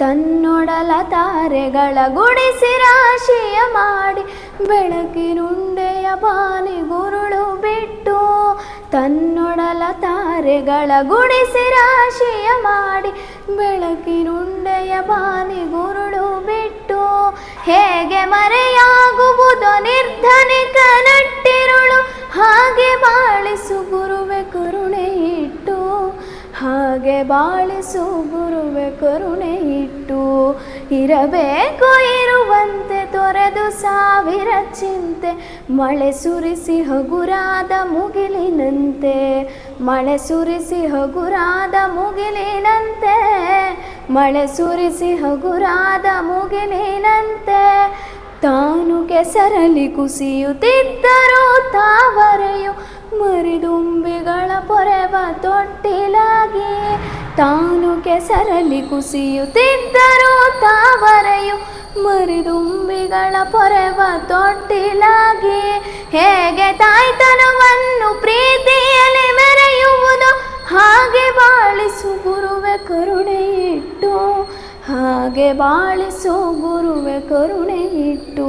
ತನ್ನೊಡಲ ತಾರೆಗಳ ಗುಡಿಸಿ ರಾಶಿಯ ಮಾಡಿ ಬೆಳಕಿನುಂಡೆಯ ಬಾನಿ ಗುರುಳು ಬಿಟ್ಟು ತನ್ನೊಡಲ ತಾರೆಗಳ ಗುಡಿಸಿ ರಾಶಿಯ ಮಾಡಿ ಬೆಳಕಿನುಂಡೆಯ ಬಾನಿ ಗುರುಳು ಬಿಟ್ಟು ಹೇಗೆ ಮರೆಯಾಗುವುದು ಹಾಗೆ ಬಾಳಿಸು ಗುರುವೆ ಕರುಣೆ ಇಟ್ಟು ಇರಬೇಕು ಇರುವಂತೆ ತೊರೆದು ಸಾವಿರ ಚಿಂತೆ. ಮಳೆ ಸುರಿಸಿ ಹಗುರಾದ ಮುಗಿಲಿನಂತೆ, ಮಳೆ ಸುರಿಸಿ ಹಗುರಾದ ಮುಗಿಲಿನಂತೆ. ಮಳೆ ಸುರಿಸಿ ಹಗುರಾದ ಮುಗಿಲಿನಂತೆ. ತಾನು ಕೆಸರಲಿ ಕುಸಿಯುತ್ತಿದ್ದರೂ ತಾವರೆಯು ಮರಿದುಂಬಿಗಳ ಪೊರೆವ ತೊಟ್ಟಿಲಾಗಿ ತಾನು ಕೆಸರಲ್ಲಿ ಕುಸಿಯುತ್ತಿದ್ದರೂ ತಾವರೆಯು ಮರಿದುಂಬಿಗಳ ಪೊರೆವ ತೊಟ್ಟಿಲಾಗಿ, ಹೇಗೆ ತಾಯ್ತನವನ್ನು ಪ್ರೀತಿಯಲ್ಲಿ ಮೆರೆಯುವುದು? ಹಾಗೆ ಬಾಳಿಸು ಗುರುವೆ ಕರುಣೆ ಇಟ್ಟು ಹಾಗೆ ಬಾಳಿಸು ಗುರುವೆ ಕರುಣೆ ಇಟ್ಟು